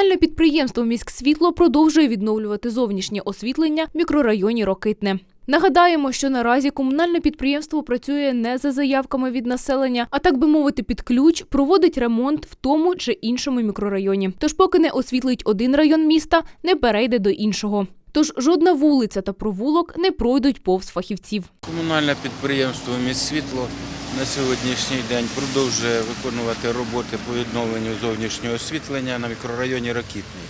Комунальне підприємство «Міськсвітло» продовжує відновлювати зовнішнє освітлення в мікрорайоні Рокитне. Нагадаємо, що наразі комунальне підприємство працює не за заявками від населення, а так би мовити, під ключ проводить ремонт в тому чи іншому мікрорайоні. Тож, поки не освітлить один район міста, не перейде до іншого. Тож жодна вулиця та провулок не пройдуть повз фахівців. Комунальне підприємство «Міськсвітло» на сьогоднішній день продовжує виконувати роботи по відновленню зовнішнього освітлення на мікрорайоні Ракітний.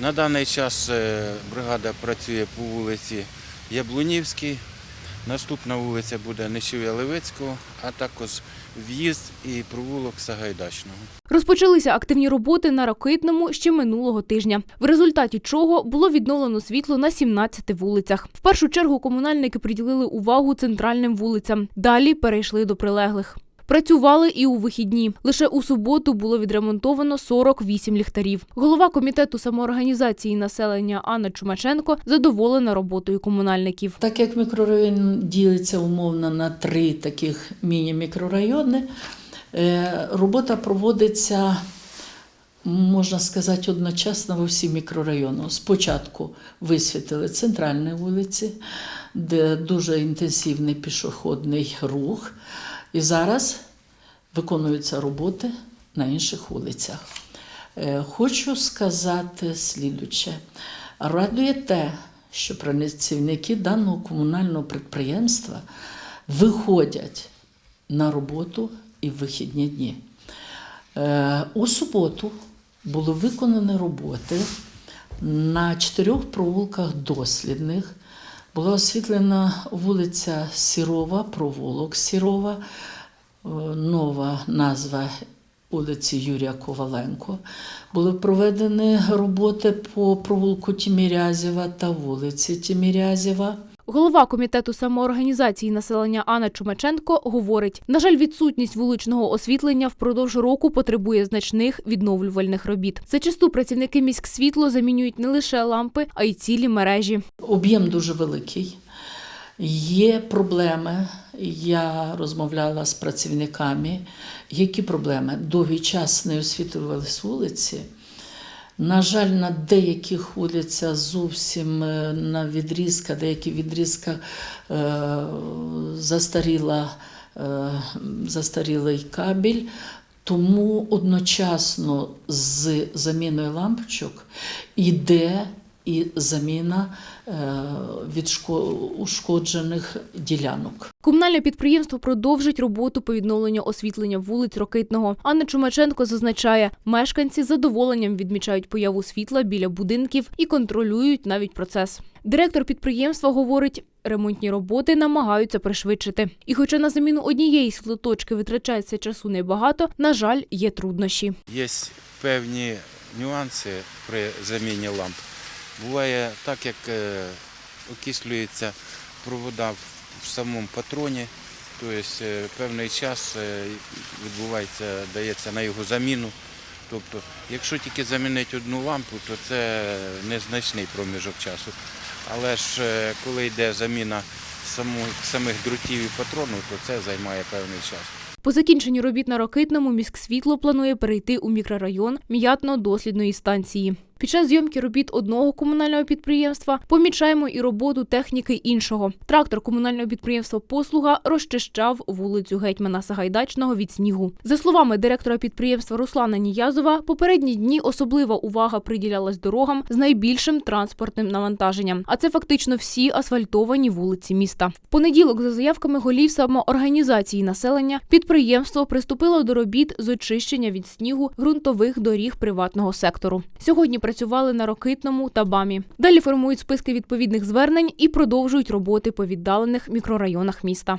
На даний час е, бригада працює по вулиці Яблунівській, наступна вулиця буде Нечів'я Левицького, а також в'їзд і провулок Сагайдачного. Розпочалися активні роботи на Ракитному ще минулого тижня, в результаті чого було відновлено світло на 17 вулицях. В першу чергу комунальники приділили увагу центральним вулицям. Далі перейшли до прилеглих. Працювали і у вихідні. Лише у суботу було відремонтовано 48 ліхтарів. Голова комітету самоорганізації населення Анна Чумаченко задоволена роботою комунальників. Так як мікрорайон ділиться умовно на три таких міні-мікрорайони, е, робота проводиться, можна сказати, одночасно во всі мікрорайони. Спочатку висвітили центральні вулиці, де дуже інтенсивний пішохідний рух. І зараз виконуються роботи на інших вулицях. Е, Хочу сказати слідуче. Радує те, що працівники даного комунального підприємства виходять на роботу і в вихідні дні. Е, У суботу були виконані роботи на чотирьох провулках дослідних. Була освітлена вулиця Сірова, провулок Сірова, е, нова назва вулиці Юрія Коваленко. Були проведені роботи по провулку Тімірязєва та вулиці Тімірязєва. Голова комітету самоорганізації населення Анна Чумаченко говорить: на жаль, відсутність вуличного освітлення впродовж року потребує значних відновлювальних робіт. Зачасту працівники міськсвітло замінюють не лише лампи, а й цілі мережі. Об'єм дуже великий. Є проблеми. Я розмовляла з працівниками. Які проблеми? Довгий час не освітлювались вулиці. На жаль, на деяких вулицях зовсім е, на відрізка, деякі відрізка е, застаріла, е, застарілий кабель. Тому одночасно з заміною лампочок іде і заміна е, від ушкоджених ділянок. Комунальне підприємство продовжить роботу по відновленню освітлення вулиць Рокитного. Анна Чумаченко зазначає, мешканці з задоволенням відмічають появу світла біля будинків і контролюють навіть процес. Директор підприємства говорить, ремонтні роботи намагаються пришвидшити. І хоча на заміну однієї світлоточки витрачається часу небагато, на жаль, є труднощі. Є певні нюанси при заміні ламп. Буває так, як е, окислюються провода в- самому патроні, тобто е, певний час е, відбувається, дається на його заміну. Тобто, якщо тільки замінити одну лампу, то це незначний проміжок часу. Але ж коли йде заміна самих дротів і патрону, то це займає певний час. По закінченню робіт на Рокитному міськсвітло планує перейти у мікрорайон м'ятно-дослідної станції. Під час зйомки робіт одного комунального підприємства помічаємо і роботу техніки іншого. Трактор комунального підприємства Послуга розчищав вулицю гетьмана Сагайдачного від снігу. За словами директора підприємства Руслана Ніязова, попередні дні особлива увага приділялась дорогам з найбільшим транспортним навантаженням. А це фактично всі асфальтовані вулиці міста. В понеділок, за заявками голів самоорганізації населення, підприємство приступило до робіт з очищення від снігу ґрунтових доріг приватного сектору. Сьогодні працювали на Рокитному та БАМі. Далі формують списки відповідних звернень і продовжують роботи по віддалених мікрорайонах міста.